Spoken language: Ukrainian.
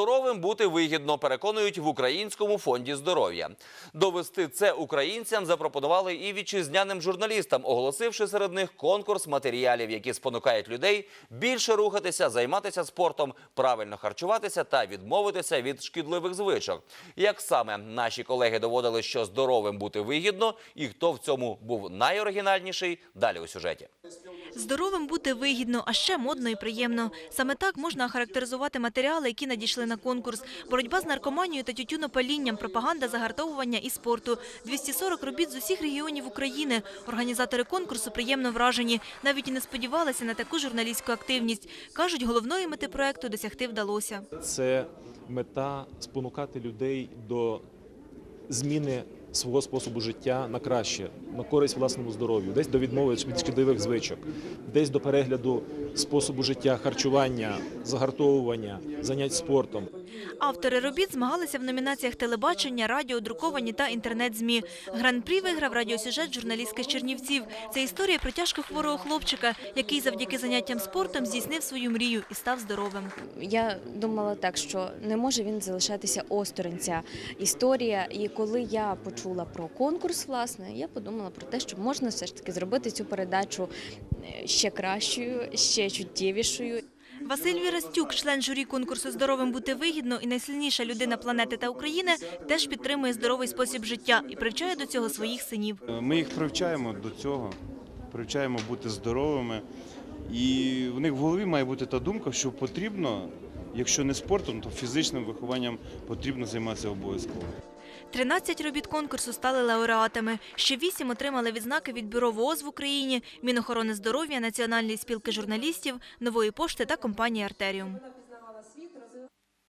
Здоровим бути вигідно, переконують в Українському фонді здоров'я. Довести це українцям запропонували і вітчизняним журналістам, оголосивши серед них конкурс матеріалів, які спонукають людей більше рухатися, займатися спортом, правильно харчуватися та відмовитися від шкідливих звичок. Як саме наші колеги доводили, що здоровим бути вигідно, і хто в цьому був найоригінальніший, далі у сюжеті. Здоровим бути вигідно, а ще модно і приємно. Саме так можна охарактеризувати матеріали, які надійшли на конкурс. Боротьба з наркоманією та тютюнопалінням, пропаганда загартовування і спорту. 240 робіт з усіх регіонів України. Організатори конкурсу приємно вражені. Навіть і не сподівалися на таку журналістську активність. Кажуть, головної мети проекту досягти вдалося. це мета спонукати людей до зміни свого способу життя на краще, на користь власному здоров'ю, десь до відмови від шкідливих звичок, десь до перегляду способу життя, харчування, загартовування, занять спортом. Автори робіт змагалися в номінаціях телебачення, радіо, друковані та інтернет-змі. Гран-прі виграв радіосюжет журналістки з Чернівців. Це історія про тяжко хворого хлопчика, який завдяки заняттям спортом здійснив свою мрію і став здоровим. Я думала так, що не може він залишатися осторонь ця історія. І коли я почула про конкурс, власне, я подумала про те, що можна все ж таки зробити цю передачу е, ще кращою, ще чуттєвішою. Василь Вірастюк, член журі конкурсу «Здоровим бути вигідно» і найсильніша людина планети та України, теж підтримує здоровий спосіб життя і привчає до цього своїх синів. Ми їх привчаємо до цього, привчаємо бути здоровими. І в них в голові має бути та думка, що потрібно, якщо не спортом, то фізичним вихованням потрібно займатися обов'язково. 13 робіт конкурсу стали лауреатами. Ще 8 отримали відзнаки від Бюро ВООЗ в Україні, Мінохорони здоров'я, Національної спілки журналістів, Нової пошти та компанії «Артеріум».